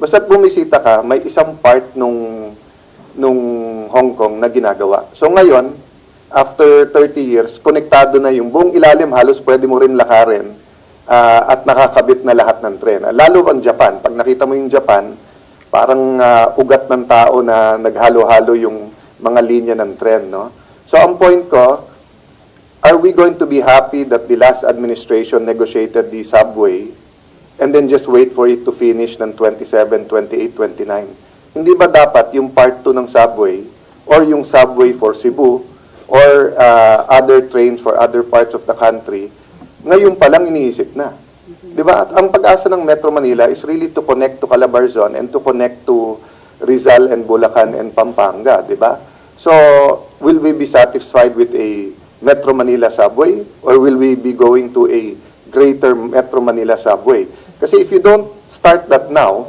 Basta't bumisita ka, may isang part nung nung Hong Kong na ginagawa. So ngayon, after 30 years, konektado na yung buong ilalim, halos pwede mo rin lakarin ah, at nakakabit na lahat ng tren. Lalo ang Japan. Pag nakita mo yung Japan, parang ah, ugat ng tao na naghalo-halo yung mga linya ng tren. No? So ang point ko, are we going to be happy that the last administration negotiated the subway and then just wait for it to finish ng 27, 28, 29? Hindi ba dapat yung part 2 ng subway or yung subway for Cebu or uh, other trains for other parts of the country, ngayon pa lang iniisip na. Di ba? At ang pag-asa ng Metro Manila is really to connect to Calabarzon and to connect to Rizal and Bulacan and Pampanga, di ba? So, will we be satisfied with a Metro Manila subway or will we be going to a greater Metro Manila subway? Kasi if you don't start that now,